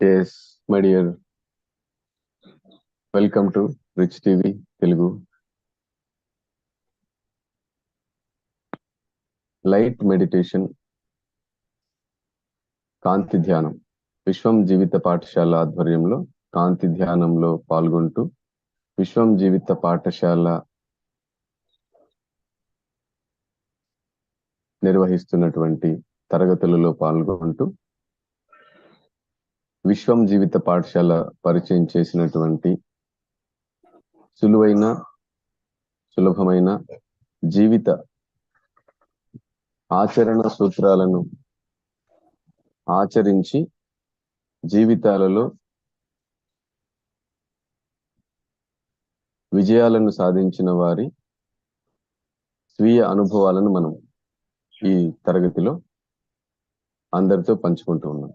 Yes my dear. Welcome to Rich TV light meditation కాంతి ధ్యానం విశ్వం జీవిత పాఠశాల ఆధ్వర్యంలో కాంతి ధ్యానంలో పాల్గొంటూ విశ్వం జీవిత పాఠశాల నిర్వహిస్తున్నటువంటి తరగతులలో పాల్గొంటూ విశ్వం జీవిత పాఠశాల పరిచయం చేసినటువంటి సులువైన సులభమైన జీవిత ఆచరణ సూత్రాలను ఆచరించి జీవితాలలో విజయాలను సాధించిన వారి స్వీయ అనుభవాలను మనం ఈ తరగతిలో అందరితో పంచుకుంటూ ఉన్నాం.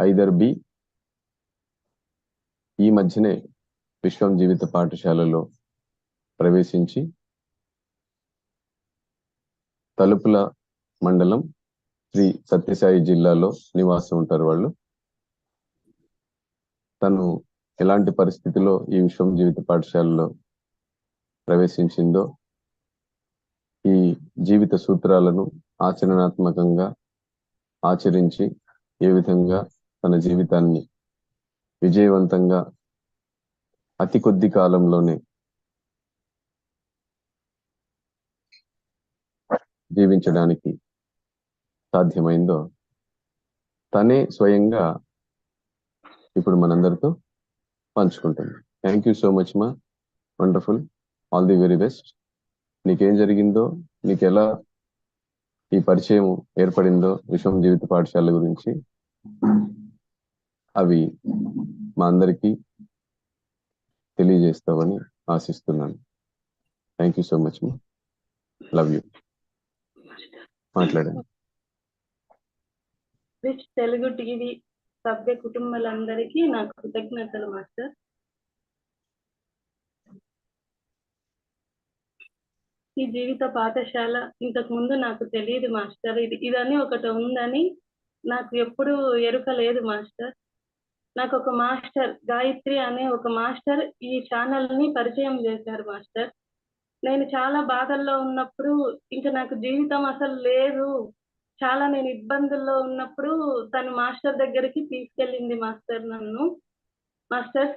ఐదర్ బి. ఈ మధ్యనే విశ్వం జీవిత పాఠశాలలో ప్రవేశించి తలుపుల మండలం శ్రీ సత్యసాయి జిల్లాలో నివాసం ఉంటారు వాళ్ళు. తను ఎలాంటి పరిస్థితిలో ఈ విశ్వం జీవిత పాఠశాలలో ప్రవేశించిందో ఈ జీవిత సూత్రాలను ఆచరణాత్మకంగా ఆచరించి ఏ విధంగా తన జీవితాన్ని విజయవంతంగా అతి కొద్ది కాలంలోనే జీవించడానికి సాధ్యమైందో తనే స్వయంగా ఇప్పుడు మనందరితో పంచుకుంటుంది. థ్యాంక్ యూ సో మచ్ మా wonderful all the very best నీకేం జరిగిందో నీకు ఎలా ఈ పరిచయం ఏర్పడిందో విశ్వం జీవిత పాఠశాల గురించి అవి మా అందరికీ తెలియజేస్తావని ఆశిస్తున్నాను. థ్యాంక్ యూ సో మచ్ మా లవ్ యూ మాట్లాడండి. తెలుగు టీవీ సభ్య కుటుంబాలందరికీ నా కృతజ్ఞతలు మాస్టర్. ఈ జీవిత పాఠశాల ఇంతకు ముందు నాకు తెలియదు మాస్టర్. ఇది ఇదని ఒకటి ఉందని నాకు ఎప్పుడు ఎరుక లేదు మాస్టర్. నాకు ఒక మాస్టర్ గాయత్రి అనే ఒక మాస్టర్ ఈ ఛానల్ని పరిచయం చేశారు మాస్టర్. నేను చాలా బాధల్లో ఉన్నప్పుడు ఇంకా నాకు జీవితం అసలు లేదు. చాలా నేను ఇబ్బందుల్లో ఉన్నప్పుడు తను మాస్టర్ దగ్గరికి తీసుకెళ్ళింది మాస్టర్ నన్ను. మాస్టర్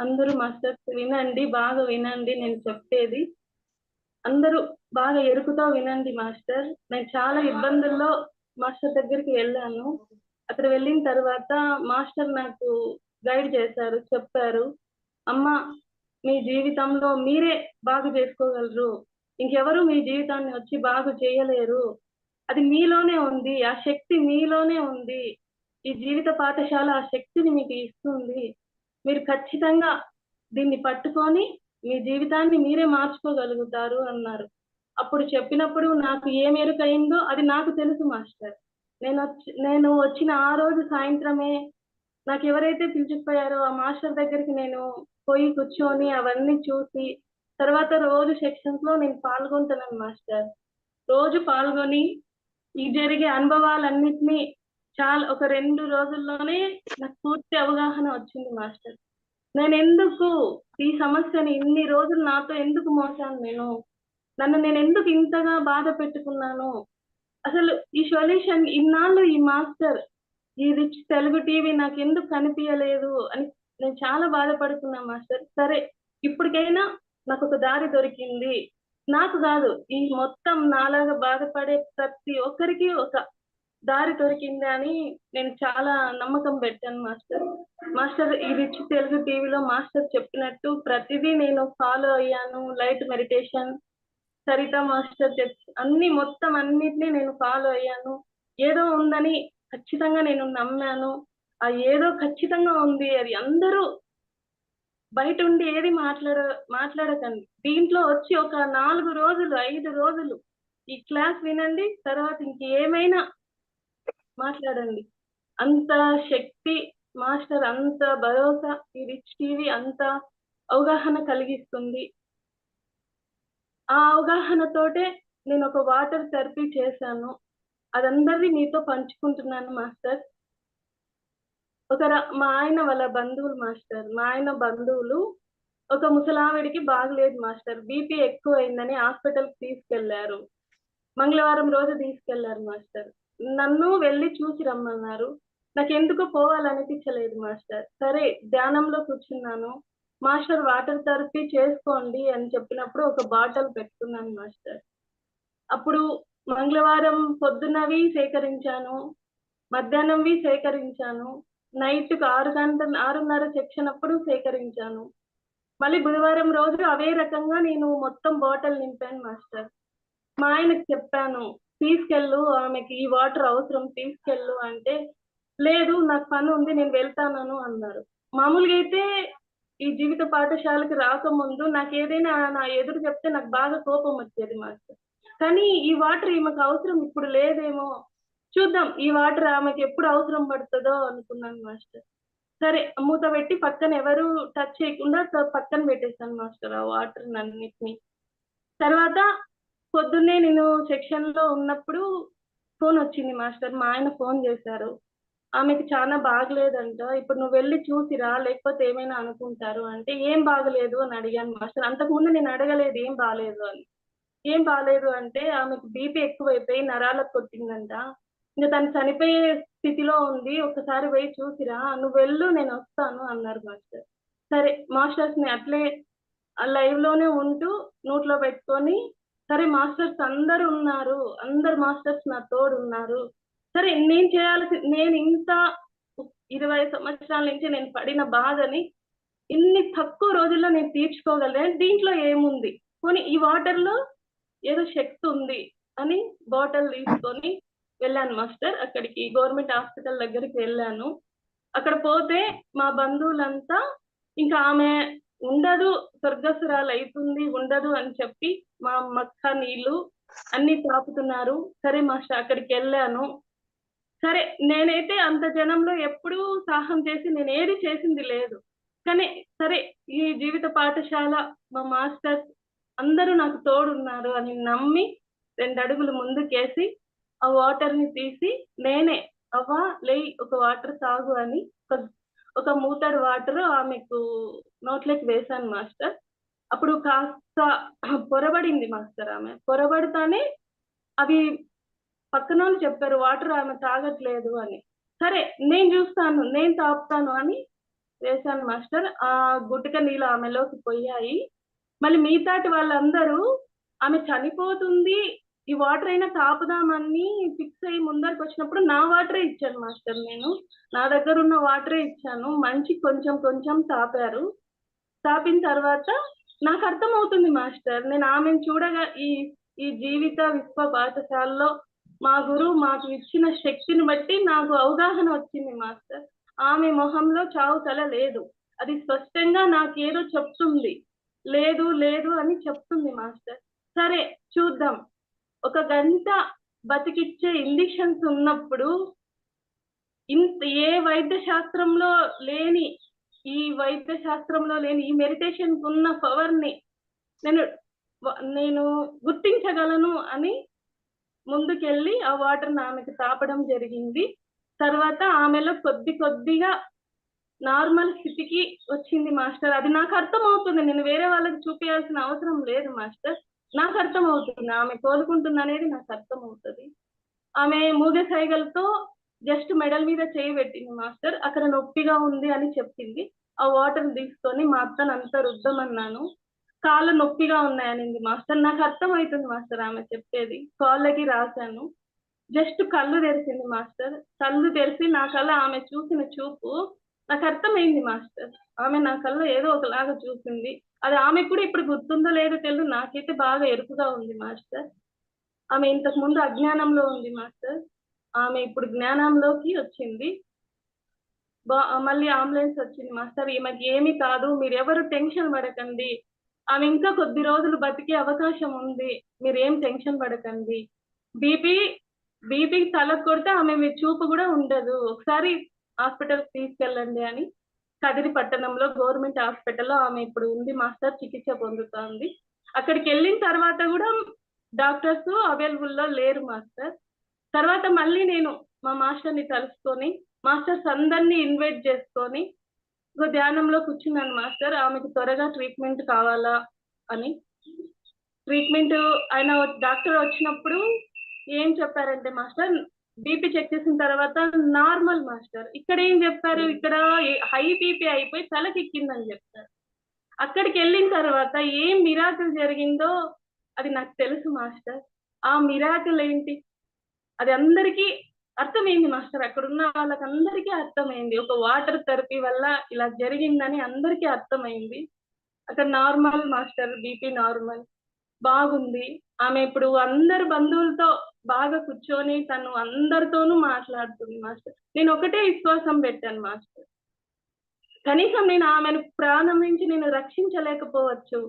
అందరూ మాస్టర్స్ వినండి బాగా వినండి నేను చెప్పేది. అందరూ బాగా ఎరుకుతో వినండి మాస్టర్. నేను చాలా ఇబ్బందుల్లో మాస్టర్ దగ్గరికి వెళ్ళాను. అక్కడ వెళ్ళిన తర్వాత మాస్టర్ నాకు గైడ్ చేశారు చెప్పారు అమ్మ మీ జీవితంలో మీరే బాగు చేసుకోగలరు. ఇంకెవరు మీ జీవితాన్ని వచ్చి బాగు చేయలేరు. అది మీలోనే ఉంది ఆ శక్తి మీలోనే ఉంది. ఈ జీవిత పాఠశాల ఆ శక్తిని మీకు ఇస్తుంది. మీరు ఖచ్చితంగా దీన్ని పట్టుకొని మీ జీవితాన్ని మీరే మార్చుకోగలుగుతారు అన్నారు. అప్పుడు చెప్పినప్పుడు నాకు ఏం ఎరుకయిందో అది నాకు తెలుసు మాస్టర్. నేను నేను వచ్చిన ఆ రోజు సాయంత్రమే నాకు ఎవరైతే పిలిచిపోయారో ఆ మాస్టర్ దగ్గరికి నేను పోయి కూర్చొని అవన్నీ చూసి తర్వాత రోజు సెక్షన్స్లో నేను పాల్గొంటున్నాను మాస్టర్. రోజు పాల్గొని ఈ జరిగే అనుభవాలన్నిటినీ చాలా ఒక రెండు రోజుల్లోనే నాకు పూర్తి అవగాహన వచ్చింది మాస్టర్. నేను ఎందుకు ఈ సమస్యని ఇన్ని రోజులు నాతో ఎందుకు మోసాను నేను? నన్ను నేను ఎందుకు ఇంతగా బాధ పెట్టుకున్నాను? అసలు ఈ సొల్యూషన్ ఇన్నాళ్ళు ఈ మాస్టర్ ఈ రిచ్ తెలుగు టీవీ నాకు ఎందుకు కనిపించలేదు అని నేను చాలా బాధపడుతున్నా మాస్టర్. సరే ఇప్పటికైనా నాకు ఒక దారి దొరికింది. నాకు కాదు ఈ మొత్తం నాలాగా బాధపడే ప్రతి ఒక్కరికి ఒక దారి దొరికింది అని నేను చాలా నమ్మకం పెట్టాను మాస్టర్. మాస్టర్ ఈ రిచ్ తెలుగు టీవీలో మాస్టర్ చెప్పినట్టు ప్రతిదీ నేను ఫాలో అయ్యాను. లైట్ మెడిటేషన్ సరిత మాస్టర్ చెప్ అన్ని మొత్తం అన్నిటినీ నేను ఫాలో అయ్యాను. ఏదో ఉందని ఖచ్చితంగా నేను నమ్మాను. ఆ ఏదో ఖచ్చితంగా ఉంది అది అందరూ బయట ఉండి ఏది మాట్లాడ మాట్లాడకండి. దీంట్లో వచ్చి ఒక నాలుగు రోజులు ఐదు రోజులు ఈ క్లాస్ వినండి తర్వాత ఇంకేమైనా మాట్లాడండి. అంత శక్తి మాస్టర్ అంత భరోసా ఈ రిచ్ టీవీ అంత అవగాహన కలిగిస్తుంది. ఆ అవగాహనతోటే నేను ఒక వాటర్ థెరపీ చేశాను. అదందరినీ మీతో పంచుకుంటున్నాను మాస్టర్. ఒక మా ఆయన వాళ్ళ బంధువులు మాస్టర్. మా ఆయన బంధువులు ఒక ముసలావిడికి బాగలేదు మాస్టర్. బీపీ ఎక్కువ అయిందని హాస్పిటల్ తీసుకెళ్ళారు. మంగళవారం రోజు తీసుకెళ్ళారు మాస్టర్. నన్ను వెళ్ళి చూసి రమ్మన్నారు. నాకు ఎందుకో పోవాలనిపించలేదు మాస్టర్. సరే ధ్యానంలో కూర్చున్నాను. మాస్టర్ వాటర్ థెరపీ చేసుకోండి అని చెప్పినప్పుడు ఒక బాటిల్ పెట్టుకున్నాను మాస్టర్. అప్పుడు మంగళవారం పొద్దున్నవి సేకరించాను మధ్యాహ్నంవి సేకరించాను నైట్ ఆరు గంట ఆరున్నర సెక్షన్ అప్పుడు సేకరించాను. మళ్ళీ బుధవారం రోజు అవే రకంగా నేను మొత్తం బాటిల్ నింపాను మాస్టర్. మా ఆయనకు చెప్పాను తీసుకెళ్ళు ఆమెకి ఈ వాటర్ అవసరం తీసుకెళ్ళు అంటే లేదు నాకు పని ఉంది నేను వెళ్తానను అన్నారు. మామూలుగా అయితే ఈ జీవిత పాఠశాలకి రాకముందు నాకు ఏదైనా నా ఎదురు చెప్తే నాకు బాగా కోపం వచ్చేది మాస్టర్. కానీ ఈ వాటర్ ఈమెకు అవసరం ఇప్పుడు లేదేమో. చూద్దాం ఈ వాటర్ ఆమెకి ఎప్పుడు అవసరం పడుతుందో అనుకున్నాను మాస్టర్. సరే మూత పెట్టి పక్కన ఎవరు టచ్ చేయకుండా పక్కన పెట్టేశాను మాస్టర్ ఆ వాటర్ అన్నిటిని తర్వాత పొద్దున్నే నేను సెక్షన్లో ఉన్నప్పుడు ఫోన్ వచ్చింది మాస్టర్ మా ఆయన ఫోన్ చేశారు. ఆమెకి చాలా బాగలేదంట. ఇప్పుడు నువ్వు వెళ్ళి చూసిరా లేకపోతే ఏమైనా అనుకుంటారు అంటే ఏం బాగలేదు అని అడిగాను మాస్టర్. అంతకుముందు నేను అడగలేదు ఏం బాగలేదు అని. ఏం బాగలేదు అంటే ఆమెకు బీపీ ఎక్కువైపోయి నరాలకు కొట్టిందంట. ఇంకా తను చనిపోయే స్థితిలో ఉంది. ఒకసారి పోయి చూసిరా. నువ్వు వెళ్ళు నేను వస్తాను అన్నారు మాస్టర్. సరే మాస్టర్స్ని అట్లే లైవ్లోనే ఉంటూ నోట్లో పెట్టుకొని సరే మాస్టర్స్ అందరు ఉన్నారు. అందరు మాస్టర్స్ నా తోడు ఉన్నారు సరే నేను చేయాల్సి నేను ఇంత ఇరవై సంవత్సరాల నుంచి నేను పడిన బాధని ఇన్ని తక్కువ రోజుల్లో నేను తీర్చుకోగలను దీంట్లో ఏముంది? పోనీ ఈ వాటర్లో ఏదో శక్తి ఉంది అని బాటిల్ తీసుకొని వెళ్ళాను మాస్టర్. అక్కడికి గవర్నమెంట్ హాస్పిటల్ దగ్గరికి వెళ్ళాను. అక్కడ పోతే మా బంధువులంతా ఇంకా ఆమె ఉండదు స్వర్గసురాలు అవుతుంది ఉండదు అని చెప్పి మా మక్క నీళ్ళు అన్ని తాపుతున్నారు. సరే మాస్టర్ అక్కడికి వెళ్ళాను. సరే నేనైతే అంత జనంలో ఎప్పుడూ సాహం చేసి నేను ఏది చేసింది లేదు. కానీ సరే ఈ జీవిత పాఠశాల మా మాస్టర్స్ అందరూ నాకు తోడున్నారు అని నమ్మి రెండు అడుగులు ముందుకేసి ఆ వాటర్ని తీసి నేనే అవ్వా లే ఒక వాటర్ తాగు అని ఒక ఒక మూతడు వాటర్ ఆమెకు నోట్లోకి వేశాను మాస్టర్. అప్పుడు కాస్త పొరబడింది మాస్టర్ ఆమె. పొరబడతానే అవి పక్కన వాళ్ళు చెప్పారు వాటర్ ఆమె తాగట్లేదు అని. సరే నేను చూస్తాను నేను తాపుతాను అని వేశాను మాస్టర్. ఆ గుట్టక నీళ్ళు ఆమెలోకి పోయాయి. మళ్ళీ మిగతాటి వాళ్ళందరూ ఆమె చనిపోతుంది ఈ వాటర్ అయినా తాపుదామని ఫిక్స్ అయ్యి ముందరికి వచ్చినప్పుడు నా వాటరే ఇచ్చాను మాస్టర్ నేను. నా దగ్గర ఉన్న వాటరే ఇచ్చాను. మంచి కొంచెం కొంచెం తాపారు. తాపిన తర్వాత నాకు అర్థమవుతుంది మాస్టర్. నేను ఆమెను చూడగా ఈ ఈ జీవిత విశ్వ పాఠశాలలో మా గురువు మాకు ఇచ్చిన శక్తిని బట్టి నాకు అవగాహన వచ్చింది మాస్టర్. ఆమె మొహంలో చావు తల లేదు. అది స్పష్టంగా నాకేదో చెప్తుంది. లేదు లేదు అని చెప్తుంది మాస్టర్. సరే చూద్దాం. ఒక గంట బతికిచ్చే ఇంజక్షన్స్ ఉన్నప్పుడు ఇంత ఏ వైద్య శాస్త్రంలో లేని ఈ వైద్య శాస్త్రంలో లేని ఈ మెడిటేషన్ ఉన్న పవర్ని నేను నేను గుర్తించగలను అని ముందుకెళ్ళి ఆ వాటర్ ఆమెకు తాపడం జరిగింది. తర్వాత ఆమెలో కొద్ది కొద్దిగా నార్మల్ స్థితికి వచ్చింది మాస్టర్. అది నాకు అర్థం అవుతుంది నేను వేరే వాళ్ళకి చూపించాల్సిన అవసరం లేదు మాస్టర్. నాకు అర్థం అవుతుంది ఆమె కోలుకుంటుంది అనేది నాకు అర్థం అవుతుంది ఆమె మూగ సైగలతో జస్ట్ మెడల్ మీద చేయి పెట్టింది మాస్టర్. అక్కడ నొప్పిగా ఉంది అని చెప్పింది. ఆ వాటర్ తీసుకొని మా అత్తనంతా రుద్దమన్నాను. కాళ్ళు నొప్పిగా ఉన్నాయనింది మాస్టర్. నాకు అర్థం అవుతుంది మాస్టర్ ఆమె చెప్పేది. కాళ్ళకి రాశాను. జస్ట్ కళ్ళు తెరిచింది మాస్టర్. కళ్ళు తెరిచి నా కళ్ళ ఆమె చూసిన చూపు నాకు అర్థమైంది మాస్టర్. ఆమె నా కళ్ళ ఏదో ఒకలాగా చూసింది. అది ఆమె కూడా ఇప్పుడు గుర్తుందో లేదో తెలియదు నాకైతే బాగా ఎరుపుగా ఉంది మాస్టర్. ఆమె ఇంతకు ముందు అజ్ఞానంలో ఉంది మాస్టర్. ఆమె ఇప్పుడు జ్ఞానంలోకి వచ్చింది. బా మళ్ళీ అంబులెన్స్ వచ్చింది మాస్టర్. ఈమెకి ఏమీ కాదు. మీరు ఎవరు టెన్షన్ పడకండి. ఆమె ఇంకా కొద్ది రోజులు బతికే అవకాశం ఉంది. మీరు ఏం టెన్షన్ పడకండి. బీపీ బీపీ తలకు కొడితే ఆమె మీ చూపు కూడా ఉండదు. ఒకసారి హాస్పిటల్ తీసుకెళ్ళండి అని కదిరి పట్టణంలో గవర్నమెంట్ హాస్పిటల్లో ఆమె ఇప్పుడు ఉంది. మాస్టర్ చికిత్స పొందుతోంది. అక్కడికి వెళ్ళిన తర్వాత కూడా డాక్టర్స్ అవైలబుల్లో లేరు మాస్టర్. తర్వాత మళ్ళీ నేను మా మాస్టర్ని కలుసుకొని మాస్టర్స్ అందరినీ ఇన్వైట్ చేసుకొని ఒక ధ్యానంలో కూర్చున్నాను మాస్టర్. ఆమెకు త్వరగా ట్రీట్మెంట్ కావాలా అని. ట్రీట్మెంట్ ఆయన డాక్టర్ వచ్చినప్పుడు ఏం చెప్పారంటే మాస్టర్ బీపీ చెక్ చేసిన తర్వాత నార్మల్ మాస్టర్. ఇక్కడ ఏం చెప్పారు? ఇక్కడ హై బీపీ అయిపోయి తలకెక్కిందని చెప్తారు. అక్కడికి వెళ్ళిన తర్వాత ఏం మిరాకిల్ జరిగిందో అది నాకు తెలుసు మాస్టర్. ఆ మిరాకిల్ ఏంటి? అది అందరికీ అర్థమైంది మాస్టర్. అక్కడ ఉన్న వాళ్ళకందరికీ అర్థమైంది. ఒక వాటర్ థెరపీ వల్ల ఇలా జరిగిందని అందరికీ అర్థమైంది. అక్కడ నార్మల్ మాస్టర్ బీపీ నార్మల్ బాగుంది. ఆమె ఇప్పుడు అందరు బంధువులతో బాగా కూర్చొని తను అందరితోనూ మాట్లాడుతుంది మాస్టర్. నేను ఒకటే విశ్వాసం పెట్టాను మాస్టర్. కనీసం నేను ఆమెను ప్రాణం నుంచి నేను రక్షించలేకపోవచ్చు.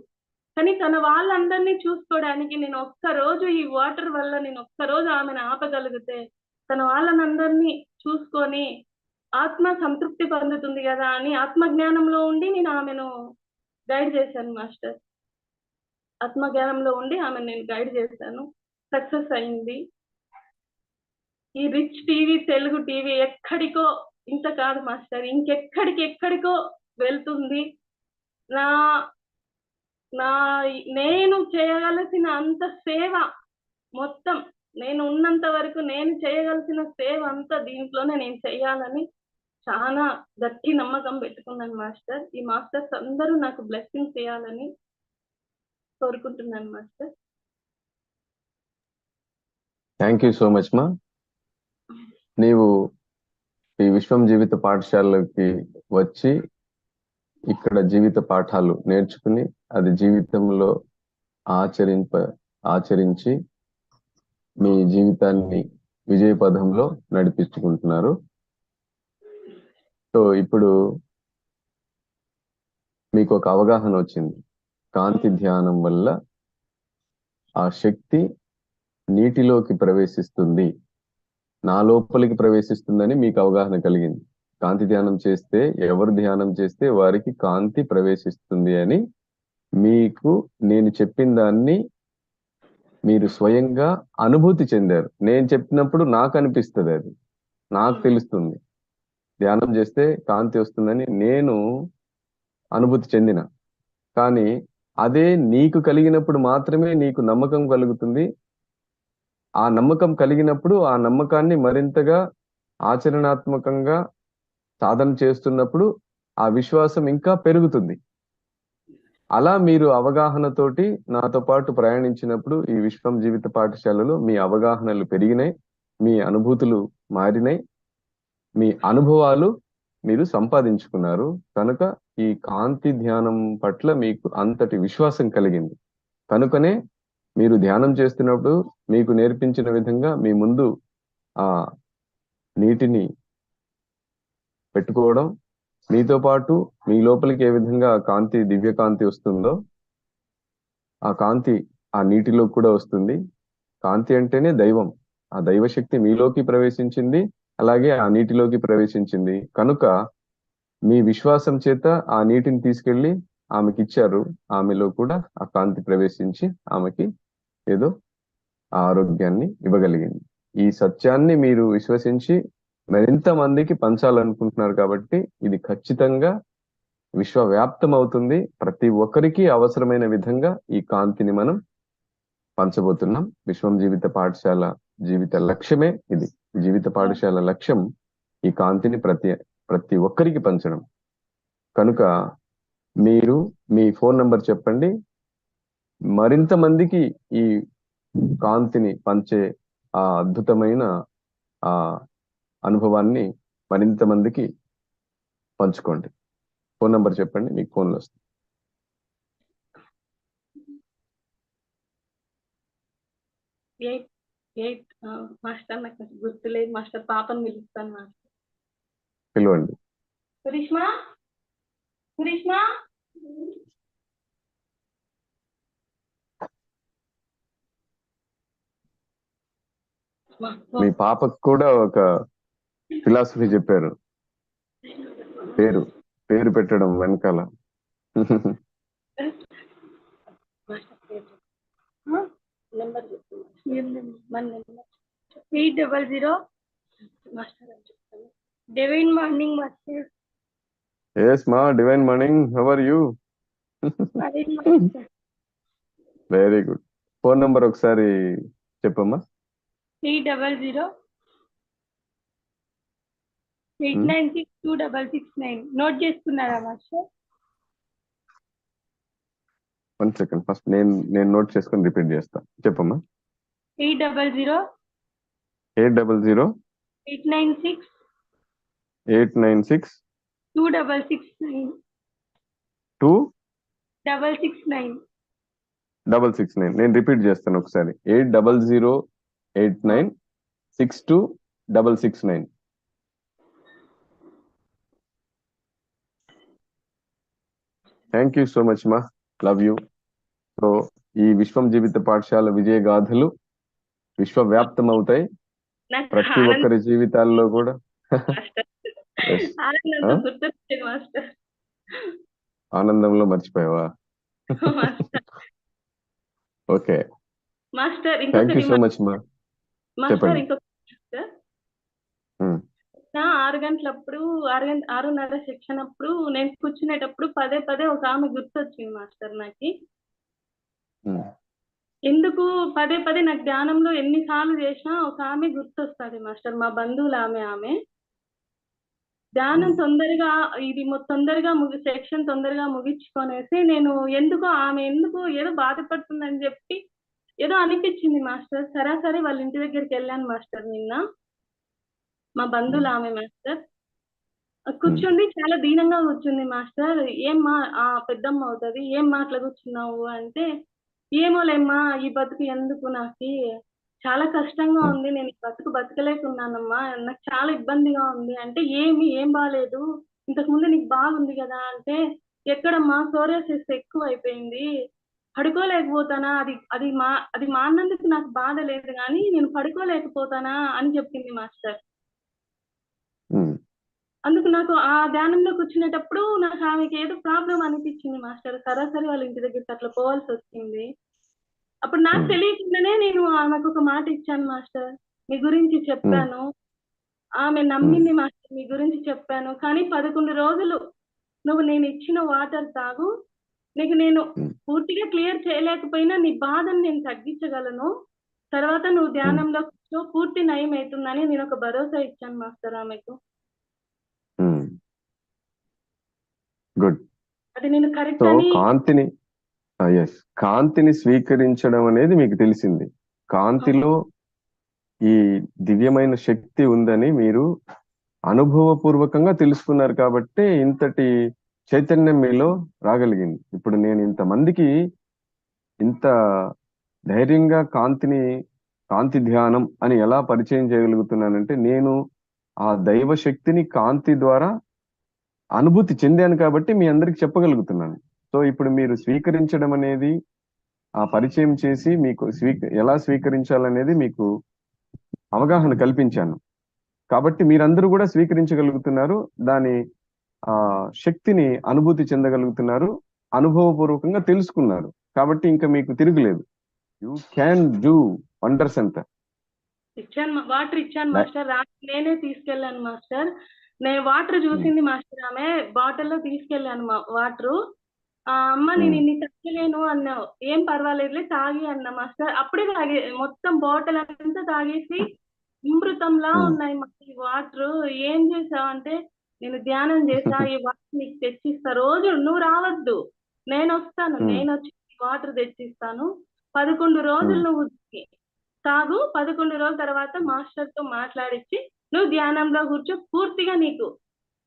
కానీ తన వాళ్ళందరినీ చూసుకోవడానికి నేను ఒక్క రోజు ఈ వాటర్ వల్ల నేను ఒక్క రోజు ఆమెను ఆపగలిగితే తన వాళ్ళనందరినీ చూసుకొని ఆత్మ సంతృప్తి పొందుతుంది కదా అని ఆత్మ జ్ఞానంలో ఉండి నేను ఆమెను గైడ్ చేశాను మాస్టర్. ఆత్మ జ్ఞానంలో ఉండి ఆమెను నేను గైడ్ చేశాను. సక్సెస్ అయింది. ఈ రిచ్ టీవీ తెలుగు టీవీ ఎక్కడికో ఇంత కాదు మాస్టర్ ఇంకెక్కడికి ఎక్కడికో వెళ్తుంది. నా నా నేను చేయగలసిన అంత సేవ మొత్తం నేను ఉన్నంత వరకు నేను చేయగలిసిన సేవ్ అంతా దీంట్లోనే నేను చేయాలని చాలా గట్టి నమ్మకం పెట్టుకున్నాను మాస్టర్. ఈ మాస్టర్స్ అందరూ నాకు బ్లెస్సింగ్ చేయాలని కోరుకుంటున్నాను master. Thank you so much మా నీవు ఈ విశ్వం జీవిత పాఠశాలకి వచ్చి ఇక్కడ జీవిత పాఠాలు నేర్చుకుని అది జీవితంలో ఆచరింప ఆచరించి మీ జీవితాన్ని విజయ పదంలో నడిపించుకుంటున్నారు. సో ఇప్పుడు మీకు ఒక అవగాహన వచ్చింది. కాంతి ధ్యానం వల్ల ఆ శక్తి నీటిలోకి ప్రవేశిస్తుంది. నా లోపలికి ప్రవేశిస్తుందని మీకు అవగాహన కలిగింది. కాంతి ధ్యానం చేస్తే ఎవరు ధ్యానం చేస్తే వారికి కాంతి ప్రవేశిస్తుంది అని మీకు నేను చెప్పిన దాన్ని మీరు స్వయంగా అనుభూతి చెందారు. నేను చెప్పినప్పుడు నాకు అనిపిస్తుంది అది. నాకు తెలుస్తుంది. ధ్యానం చేస్తే కాంతి వస్తుందని నేను అనుభూతి చెందిన. కానీ అదే నీకు కలిగినప్పుడు మాత్రమే నీకు నమ్మకం కలుగుతుంది. ఆ నమ్మకం కలిగినప్పుడు ఆ నమ్మకాన్ని మరింతగా ఆచరణాత్మకంగా సాధన చేస్తున్నప్పుడు ఆ విశ్వాసం ఇంకా పెరుగుతుంది. అలా మీరు అవగాహనతోటి నాతో పాటు ప్రయాణించినప్పుడు ఈ విశ్వం జీవిత పాఠశాలలో మీ అవగాహనలు పెరిగినాయి మీ అనుభూతులు మారినాయి మీ అనుభవాలు మీరు సంపాదించుకున్నారు. కనుక ఈ కాంతి ధ్యానం పట్ల మీకు అంతటి విశ్వాసం కలిగింది. కనుకనే మీరు ధ్యానం చేస్తున్నప్పుడు మీకు నేర్పించిన విధంగా మీ ముందు ఆ నీటిని పెట్టుకోవడం మీతో పాటు మీ లోపలికి ఏ విధంగా కాంతి దివ్య కాంతి వస్తుందో ఆ కాంతి ఆ నీటిలో కూడా వస్తుంది. కాంతి అంటేనే దైవం. ఆ దైవశక్తి మీలోకి ప్రవేశించింది అలాగే ఆ నీటిలోకి ప్రవేశించింది. కనుక మీ విశ్వాసం చేత ఆ నీటిని తీసుకెళ్ళి ఆమెకి ఇచ్చారు ఆమెలో కూడా ఆ కాంతి ప్రవేశించి ఆమెకి ఏదో ఆ ఆరోగ్యాన్ని ఇవ్వగలిగింది. ఈ సత్యాన్ని మీరు విశ్వసించి మరింత మందికి పంచాలనుకుంటున్నారు కాబట్టి ఇది ఖచ్చితంగా విశ్వవ్యాప్తం అవుతుంది ప్రతి ఒక్కరికి అవసరమైన విధంగా ఈ కాంతిని మనం పంచబోతున్నాం. విశ్వం జీవిత పాఠశాల జీవిత లక్ష్యమే ఇది. జీవిత పాఠశాల లక్ష్యం ఈ కాంతిని ప్రతి ప్రతి ఒక్కరికి పంచడం. కనుక మీరు మీ ఫోన్ నంబర్ చెప్పండి. మరింత మందికి ఈ కాంతిని పంచే ఆ అద్భుతమైన ఆ అనుభవాన్ని మరింత మందికి పంచుకోండి. ఫోన్ నంబర్ చెప్పండి మీకు ఫోన్లు వస్తాయి. ఎయిట్ ఎయిట్ మాస్టర్ నాకు గుర్తులేదు. మాస్టర్ పాపని పిలుస్తాను మాస్టర్. పిలవండి. సురేష్మా? సురేష్మా? మా మీ పాపకు కూడా ఒక ఫిలాసఫీ చెప్పారు పేరు పేరు పెట్టడం వెనకాల eight double zero Master. Yes మా divine morning are you. Very good phone number ఒకసారి చెప్పమ్మా Three double zero. Hmm. nine six two double six nine. Note చేసుకున్నారా మాస్టర్ వన్ సెకండ్ ఫస్ట్ నేను నేను నోట్ చేసుకొని రిపీట్ చేస్తా. చెప్పమ్మా. Eight double zero? Eight double zero? Eight nine six? Eight nine six? Two double six nine. Two? Double six nine. Double six nine. నేను repeat చేస్తాను ఒకసారి. Eight double zero eight nine six two double six nine. Thank you so much మా love you so ఈ విశ్వం జీవిత పాఠశాల విజయ గాథలు విశ్వవ్యాప్తం అవుతాయి ప్రతి ఒక్కరి జీవితాల్లో కూడా. ఆనందంలో మర్చిపోయావా? Okay. Master thank you so much మా చెప్పండి. ఇంకొక మాస్టర్ Hmm. నా ఆరు గంటలప్పుడు ఆరు గంట ఆరున్నర సెక్షన్ అప్పుడు నేను కూర్చునేటప్పుడు పదే పదే ఒక ఆమె గుర్తొచ్చింది మాస్టర్ నాకు. ఎందుకు పదే పదే నాకు ధ్యానంలో ఎన్నిసార్లు చేసినా ఒక ఆమె గుర్తొస్తుంది మాస్టర్ మా బంధువులు ఆమె ఆమె ధ్యానం. తొందరగా ఇది తొందరగా ముగి సెక్షన్ తొందరగా ముగించుకొనేసి నేను ఎందుకో ఆమె ఎందుకు ఏదో బాధపడుతుందని చెప్పి ఏదో అనిపించింది మాస్టర్ సరాసరి వాళ్ళ ఇంటి దగ్గరికి వెళ్ళాను మాస్టర్ నిన్న మా బంధువులు ఆమె మాస్టర్. కూర్చుండి చాలా దీనంగా కూర్చుంది మాస్టర్. ఏం మా పెద్దమ్మ అవుతుంది ఏం మాటలు కూర్చున్నావు అంటే ఏమోలేమ్మా ఈ బతుకు ఎందుకు నాకు? చాలా కష్టంగా. ఉంది నేను ఈ బతుకు బతకలేకున్నానమ్మా. నాకు చాలా ఇబ్బందిగా ఉంది. అంటే ఏమి ఏం బాగాలేదు ఇంతకు ముందు నీకు బాగుంది కదా అంటే ఎక్కడమ్మా సోరియాసిస్ ఎక్కువ అయిపోయింది పడుకోలేకపోతానా? అది అది మా అది మాన్నందుకు నాకు బాధ లేదు కానీ నేను పడుకోలేకపోతానా? అని చెప్పింది మాస్టర్. అందుకు నాకు ఆ ధ్యానంలో కూర్చునేటప్పుడు నాకు ఆమెకి ఏదో ప్రాబ్లం అనిపించింది మాస్టర్. సరాసరి వాళ్ళ ఇంటి దగ్గరికి అట్లా పోవాల్సి వచ్చింది. అప్పుడు నాకు Hmm. తెలియకుండానే నేను ఆమెకు ఒక మాట ఇచ్చాను మాస్టర్. మీ గురించి చెప్పాను. ఆమె నమ్మింది మాస్టర్ మీ గురించి చెప్పాను. కానీ పదకొండు రోజులు నువ్వు నేను ఇచ్చిన వాటర్ తాగు. నీకు నేను Hmm. పూర్తిగా క్లియర్ చేయలేకపోయినా నీ బాధను నేను తగ్గించగలను. తర్వాత నువ్వు ధ్యానంలో కూర్చో పూర్తి నయం అవుతుందని నేను ఒక భరోసా ఇచ్చాను మాస్టర్ ఆమెకు. గుడ్ అది నేను కరెక్ట్ సో అని కాంతిని ఎస్ కాంతిని స్వీకరించడం అనేది మీకు తెలిసింది. కాంతిలో ఈ దివ్యమైన శక్తి ఉందని మీరు అనుభవపూర్వకంగా తెలుసుకున్నారు కాబట్టి ఇంతటి చైతన్యం మీలో రాగలిగింది. ఇప్పుడు నేను ఇంతమందికి ఇంత ధైర్యంగా కాంతిని కాంతి ధ్యానం అని ఎలా పరిచయం చేయగలుగుతున్నానంటే నేను ఆ దైవ శక్తిని కాంతి ద్వారా అనుభూతి చెందాను కాబట్టి మీ అందరికి చెప్పగలుగుతున్నాను. సో ఇప్పుడు మీరు స్వీకరించడం అనేది ఆ పరిచయం చేసి మీకు స్వీక ఎలా స్వీకరించాలనేది మీకు అవగాహన కల్పించాను. కాబట్టి మీరందరూ కూడా స్వీకరించగలుగుతున్నారు దాని ఆ శక్తిని అనుభూతి చెందగలుగుతున్నారు అనుభవపూర్వకంగా తెలుసుకున్నారు. కాబట్టి ఇంకా మీకు తిరుగులేదు. యూ క్యాన్ డూ వండర్స్ అంత. ఇచ్చాను వాటర్ ఇచ్చాను. మాస్టర్. నేనే తీసుకెళ్ళాను మాస్టర్. నేను వాటర్ చూసింది మాస్టర్ ఆమె. బాటిల్లో తీసుకెళ్ళాను వాటర్ ఆ అమ్మ నేను Hmm. ఇన్ని తాగలేను అన్నావు. ఏం పర్వాలేదులే తాగి అన్న మాస్టర్. అప్పుడే తాగే మొత్తం బాటిల్ అంతా తాగేసి అమృతంలా Hmm. ఉన్నాయి మాకు వాటర్ ఏం చేసావు అంటే నేను ధ్యానం చేసా ఈ వాటర్ నీకు తెచ్చిస్తా. రోజు నువ్వు రావద్దు. నేను వస్తాను. Hmm. నేను వచ్చి వాటర్ తెచ్చిస్తాను. పదకొండు రోజులు Hmm. నువ్వు తాగు. పదకొండు రోజుల తర్వాత మాస్టర్తో మాట్లాడించి నువ్వు ధ్యానంలో కూర్చో పూర్తిగా నీకు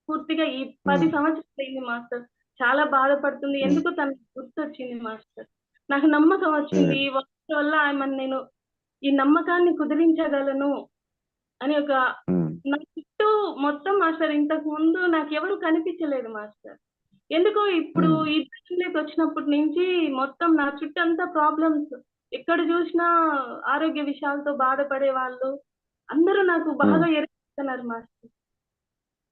పూర్తిగా ఈ పది. సంవత్సరాలు అయింది మాస్టర్. చాలా బాధపడుతుంది. ఎందుకు తనకు గుర్తొచ్చింది మాస్టర్. నాకు నమ్మకం వచ్చింది. ఈ వాటి వల్ల ఆమె నేను ఈ నమ్మకాన్ని కుదిరించగలను అని ఒక నా చుట్టూ మొత్తం మాస్టర్ ఇంతకు ముందు నాకు ఎవరు కనిపించలేదు మాస్టర్. ఎందుకో ఇప్పుడు. ఈ దేశంలోకి వచ్చినప్పటి నుంచి మొత్తం నా చుట్టూ అంతా ప్రాబ్లమ్స్. ఎక్కడ చూసినా ఆరోగ్య విషయాలతో బాధపడే వాళ్ళు. అందరూ నాకు బాగా ఎరుగుతున్నారు మాస్టర్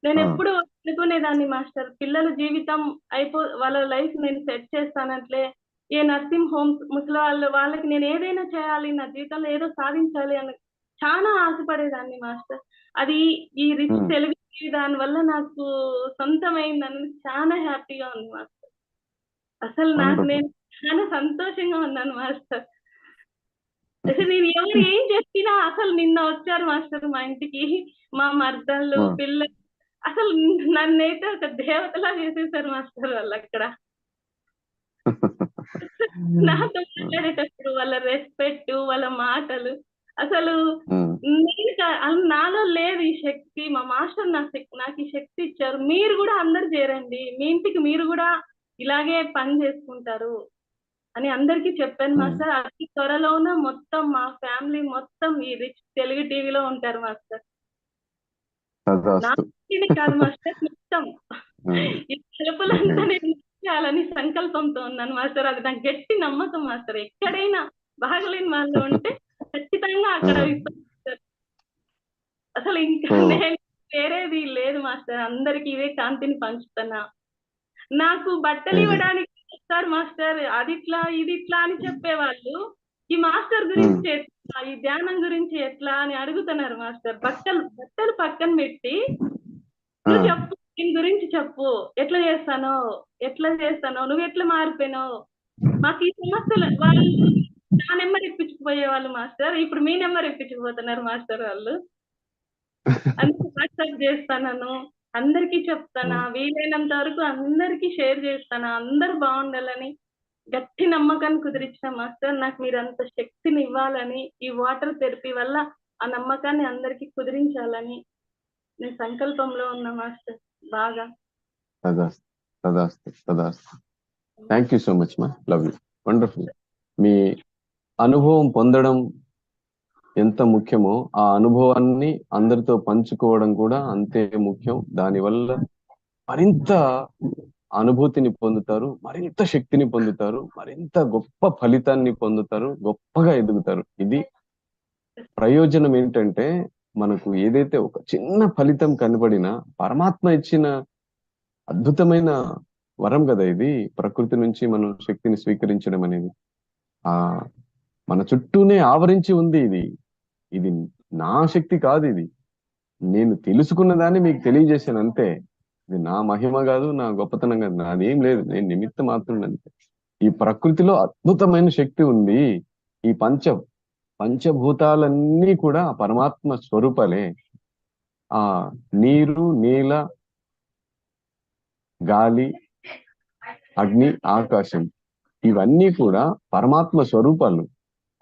నేను. ఎప్పుడు అనుకునేదాన్ని మాస్టర్ పిల్లల జీవితం అయిపో వాళ్ళ లైఫ్ నేను సెట్ చేస్తానంట్లే ఏ నర్సింగ్ హోమ్స్ ముసలి వాళ్ళు వాళ్ళకి నేను ఏదైనా చేయాలి నా జీవితంలో ఏదో సాధించాలి అని చాలా ఆశపడేదాన్ని మాస్టర్ అది ఈ రిచ్. తెలుగు దాని వల్ల నాకు సొంతమైందని చాలా హ్యాపీగా ఉంది మాస్టర్ అసలు నాకు. నేను చాలా సంతోషంగా ఉన్నాను మాస్టర్ నేను ఎవరు ఏం చెప్పినా అసలు నిన్న వచ్చారు మాస్టర్ మా ఇంటికి. మా మర్దళ్ళు. పిల్లలు. అసలు నన్నైతే ఒక దేవతలా చేసేసారు మాస్టర్ వాళ్ళు అక్కడ. నాతో మాట్లాడేటప్పుడు వాళ్ళ రెస్పెక్ట్ వాళ్ళ మాటలు. అసలు నేను నాలో లేదు ఈ శక్తి. మా మాస్టర్ నా శక్- నాకు ఈ శక్తి ఇచ్చారు. మీరు కూడా అందరు చేరండి. మీ ఇంటికి మీరు కూడా ఇలాగే పని చేసుకుంటారు. అని అందరికీ చెప్పాను. మాస్టర్. అతి త్వరలోన మొత్తం మా ఫ్యామిలీ మొత్తం ఈ రిచ్ తెలుగు టీవీలో ఉంటారు మాస్టర్. ఇది కాదు మాస్టర్ మొత్తం. ఈ తలుపులంతా నేను చేయాలని సంకల్పంతో ఉన్నాను మాస్టర్. అది నాకు గట్టి నమ్మకం మాస్టర్. ఎక్కడైనా బాగలేని వాళ్ళు ఉంటే ఖచ్చితంగా అక్కడ. అసలు ఇంకా. నేను వేరేది లేదు మాస్టర్. అందరికి ఇవే కాంతిని పంచుతున్నా. నాకు బట్టలు. ఇవ్వడానికి వస్తారు మాస్టర్ అది ఇట్లా ఇది ఇట్లా అని చెప్పేవాళ్ళు. ఈ మాస్టర్ గురించి ఎట్లా ఈ ధ్యానం గురించి ఎట్లా అని అడుగుతున్నారు మాస్టర్. బట్టలు బట్టలు పక్కన పెట్టి నువ్వు చెప్పు దీని గురించి చెప్పు. ఎట్లా చేస్తానో ఎట్లా చేస్తానో నువ్వు ఎట్లా మారిపోయినావు మాకు ఈ సమస్యలు వాళ్ళు నా నెంబర్ ఇప్పించుకుపోయే వాళ్ళు మాస్టర్. ఇప్పుడు మీ నెంబర్ ఇప్పించుకుపోతున్నారు మాస్టర్ వాళ్ళు. అందుకు వాట్సాప్ చేస్తాను అందరికీ చెప్తానా వీలైనంత వరకు అందరికీ షేర్ చేస్తానా అందరు బాగుండాలని గట్టి నమ్మకాన్ని కుదిరించిన మాస్టర్ నాకు మీరు అంత శక్తిని ఇవ్వాలని ఈ వాటర్ థెరపీ వల్ల ఆ నమ్మకాన్ని అందరికీ కుదిరించాలని నేను సంకల్పంలో ఉన్నా మాస్టర్. బాగా. థ్యాంక్ యూ సో మచ్ మా లవ్ యూ వండర్ఫుల్ మీ అనుభవం పొందడం ఎంత ముఖ్యమో ఆ అనుభవాన్ని అందరితో పంచుకోవడం కూడా అంతే ముఖ్యం. దానివల్ల మరింత అనుభూతిని పొందుతారు మరింత శక్తిని పొందుతారు మరింత గొప్ప ఫలితాన్ని పొందుతారు గొప్పగా ఎదుగుతారు. ఇది ప్రయోజనం ఏంటంటే మనకు ఏదైతే ఒక చిన్న ఫలితం కనబడినా పరమాత్మ ఇచ్చిన అద్భుతమైన వరం కదా ఇది? ప్రకృతి నుంచి మనం శక్తిని స్వీకరించడం అనేది. ఆ మన చుట్టూనే ఆవరించి ఉంది ఇది. ఇది నా శక్తి కాదు ఇది. నేను తెలుసుకున్న దాన్ని మీకు తెలియజేశాను అంతే ఇది నా మహిమ కాదు నా గొప్పతనం కాదు నాదేం లేదు నేను నిమిత్తం మాత్రం అంతే. ఈ ప్రకృతిలో అద్భుతమైన శక్తి ఉంది. ఈ పంచ పంచభూతాలన్నీ కూడా పరమాత్మ స్వరూపాలే. ఆ నీరు నీల గాలి అగ్ని ఆకాశం ఇవన్నీ కూడా పరమాత్మ స్వరూపాలు.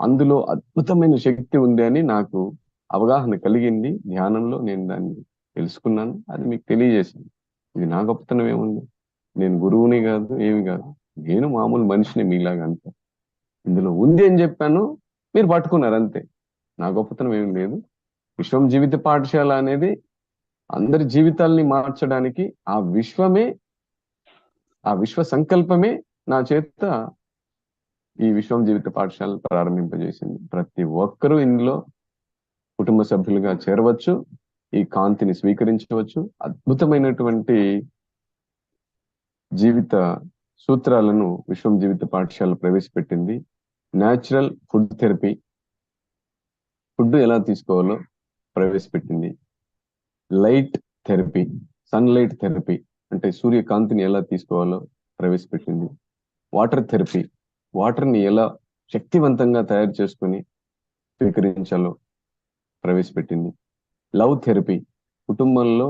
అందులో అద్భుతమైన శక్తి ఉంది అని నాకు అవగాహన కలిగింది. ధ్యానంలో నేను దాన్ని తెలుసుకున్నాను. అది మీకు తెలియజేశాను ఇది నా గొప్పతనం ఏముంది? నేను గురువుని కాదు ఏమి కాదు. నేను మామూలు మనిషిని మీలాగా అంతే ఇందులో ఉంది అని చెప్పాను. మీరు పట్టుకున్నారు అంతే. నా గొప్పతనం ఏమి లేదు. విశ్వం జీవిత పాఠశాల అనేది అందరి జీవితాల్ని మార్చడానికి ఆ విశ్వమే ఆ విశ్వ సంకల్పమే నా చేత ఈ విశ్వం జీవిత పాఠశాల ప్రారంభింపజేసింది. ప్రతి ఒక్కరూ ఇందులో కుటుంబ సభ్యులుగా చేరవచ్చు ఈ కాంతిని స్వీకరించవచ్చు. అద్భుతమైనటువంటి జీవిత సూత్రాలను విశ్వం జీవిత పాఠశాల ప్రవేశపెట్టింది. Natural food therapy. ఫుడ్ ఎలా తీసుకోవాలో ప్రవేశపెట్టింది. లైట్ థెరపీ సన్లైట్ థెరపీ అంటే సూర్యకాంతిని ఎలా తీసుకోవాలో ప్రవేశపెట్టింది. Water therapy. వాటర్ని ఎలా శక్తివంతంగా తయారు చేసుకొని స్వీకరించాలో ప్రవేశపెట్టింది. లవ్ థెరపీ కుటుంబంలో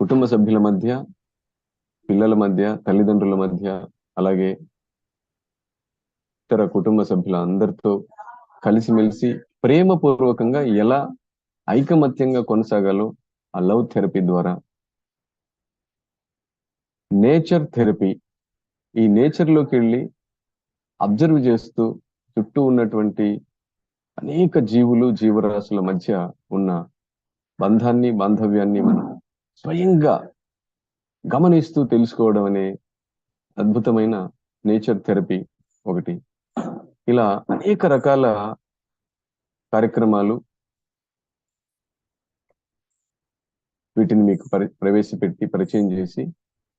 కుటుంబ సభ్యుల మధ్య పిల్లల మధ్య తల్లిదండ్రుల మధ్య అలాగే ఇతర కుటుంబ సభ్యుల అందరితో కలిసిమెలిసి ప్రేమపూర్వకంగా ఎలా ఐకమత్యంగా కొనసాగాలో ఆ లవ్ థెరపీ ద్వారా. నేచర్ థెరపీ ఈ నేచర్లోకి వెళ్ళి అబ్జర్వ్ చేస్తూ చుట్టూ ఉన్నటువంటి అనేక జీవులు జీవరాశుల మధ్య ఉన్న బంధాన్ని బాంధవ్యాన్ని మనం స్వయంగా గమనిస్తూ తెలుసుకోవడం అనే అద్భుతమైన నేచర్ థెరపీ ఒకటి. ఇలా అనేక రకాల కార్యక్రమాలు వీటిని మీకు పరి ప్రవేశపెట్టి పరిచయం చేసి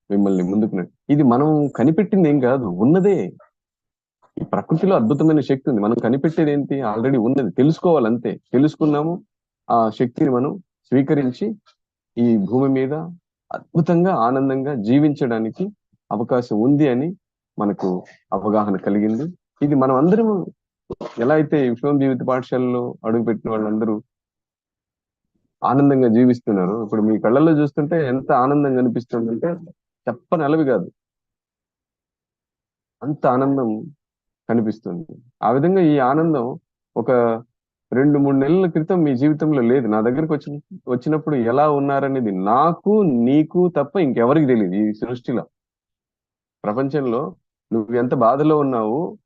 మిమ్మల్ని ముందుకు ఇది మనం కనిపెట్టింది ఏం కాదు ఉన్నదే. ఈ ప్రకృతిలో అద్భుతమైన శక్తి ఉంది. మనం కనిపెట్టేది ఏంటి? ఆల్రెడీ ఉన్నది. తెలుసుకోవాలంతే. తెలుసుకున్నాము. ఆ శక్తిని మనం స్వీకరించి ఈ భూమి మీద అద్భుతంగా ఆనందంగా జీవించడానికి అవకాశం ఉంది అని మనకు అవగాహన కలిగింది. ఇది మనం అందరం ఎలా అయితే విశ్వం జీవిత పాఠశాలలో అడుగుపెట్టిన వాళ్ళందరూ ఆనందంగా జీవిస్తున్నారు ఇప్పుడు మీ కళ్ళల్లో చూస్తుంటే ఎంత ఆనందంగా అనిపిస్తుందంటే చెప్పనలవి కాదు. అంత ఆనందం కనిపిస్తుంది. ఆ విధంగా ఈ ఆనందం ఒక రెండు మూడు నెలల క్రితం మీ జీవితంలో లేదు. నా దగ్గరకు వచ్చి వచ్చినప్పుడు ఎలా ఉన్నారనేది నాకు నీకు తప్ప ఇంకెవరికి తెలియదు ఈ సృష్టిలో. ప్రపంచంలో నువ్వు ఎంత బాధలో ఉన్నావు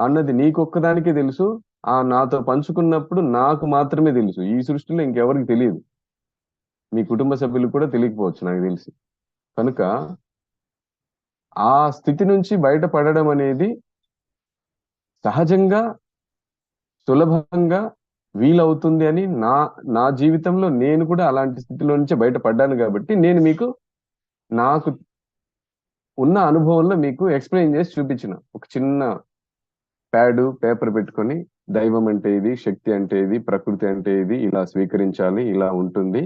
అన్నది నీకొక్కదానికే తెలుసు. ఆ నాతో పంచుకున్నప్పుడు నాకు మాత్రమే తెలుసు. ఈ సృష్టిలో ఇంకెవరికి తెలియదు మీ కుటుంబ సభ్యులు కూడా తెలియకపోవచ్చు నాకు తెలిసి. కనుక ఆ స్థితి నుంచి బయటపడడం అనేది సహజంగా సులభంగా వీలవుతుంది అని నా నా జీవితంలో నేను కూడా అలాంటి స్థితిలో నుంచి బయటపడ్డాను కాబట్టి నేను మీకు నాకు ఉన్న అనుభవంలో మీకు ఎక్స్ప్లెయిన్ చేసి చూపించిన. ఒక చిన్న ప్యాడ్ పేపర్ పెట్టుకొని దైవం అంటే ఇది శక్తి అంటే ఇది ప్రకృతి అంటే ఇది ఇలా స్వీకరించాలి ఇలా ఉంటుంది.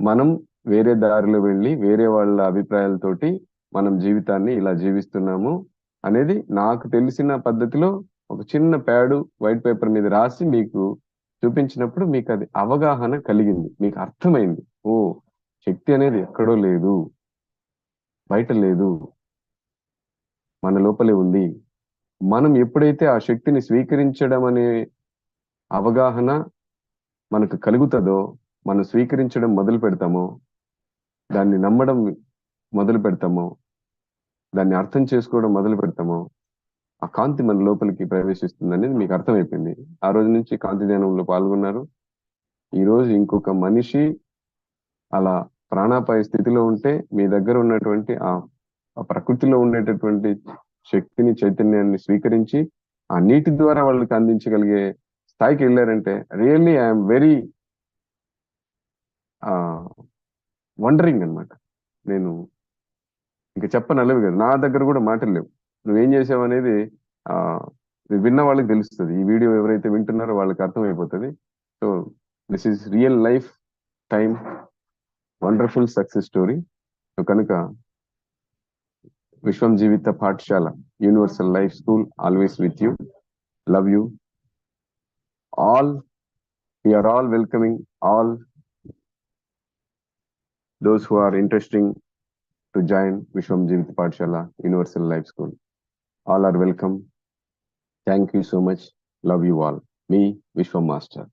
మనం వేరే దారిలో వెళ్ళి వేరే వాళ్ళ అభిప్రాయాలతోటి మనం జీవితాన్ని ఇలా జీవిస్తున్నాము అనేది నాకు తెలిసిన పద్ధతిలో ఒక చిన్న ప్యాడు వైట్ పేపర్ మీద రాసి మీకు చూపించినప్పుడు మీకు అది అవగాహన కలిగింది. మీకు అర్థమైంది. ఓ శక్తి అనేది ఎక్కడో లేదు. బయట లేదు. మన లోపలే ఉంది. మనం ఎప్పుడైతే ఆ శక్తిని స్వీకరించడం అనే అవగాహన మనకు కలుగుతుందో మనం స్వీకరించడం మొదలు పెడతామో దాన్ని నమ్మడం మొదలు పెడతామో దాన్ని అర్థం చేసుకోవడం మొదలు పెడతామో ఆ కాంతి మన లోపలికి ప్రవేశిస్తుంది అనేది మీకు అర్థమైపోయింది. ఆ రోజు నుంచి కాంతి ధ్యానంలో పాల్గొన్నారు. ఈ రోజు ఇంకొక మనిషి అలా ప్రాణాపాయ స్థితిలో ఉంటే మీ దగ్గర ఉన్నటువంటి ఆ ఆ ప్రకృతిలో ఉండేటటువంటి శక్తిని చైతన్యాన్ని స్వీకరించి ఆ నీటి ద్వారా వాళ్ళకి అందించగలిగే స్థాయికి వెళ్ళారంటే రియల్లీ ఐఎమ్ వెరీ వండరింగ్ అన్నమాట. నేను ఇంకా చెప్పనలేవు కదా నా దగ్గర కూడా మాటలు లేవు. నువ్వేం చేసావు అనేది ఆ విన్న వాళ్ళకి తెలుస్తుంది. ఈ వీడియో ఎవరైతే వింటున్నారో వాళ్ళకి అర్థమైపోతుంది. So this is real life time wonderful success story. So కనుక విశ్వం జీవిత పాఠశాల universal life school always with you. Love you. All we are all welcoming all those who are interesting to join Vishwam Jivit Pathshala Universal Life School. All are welcome. Thank you so much. Love you all. Me, Vishwam Master.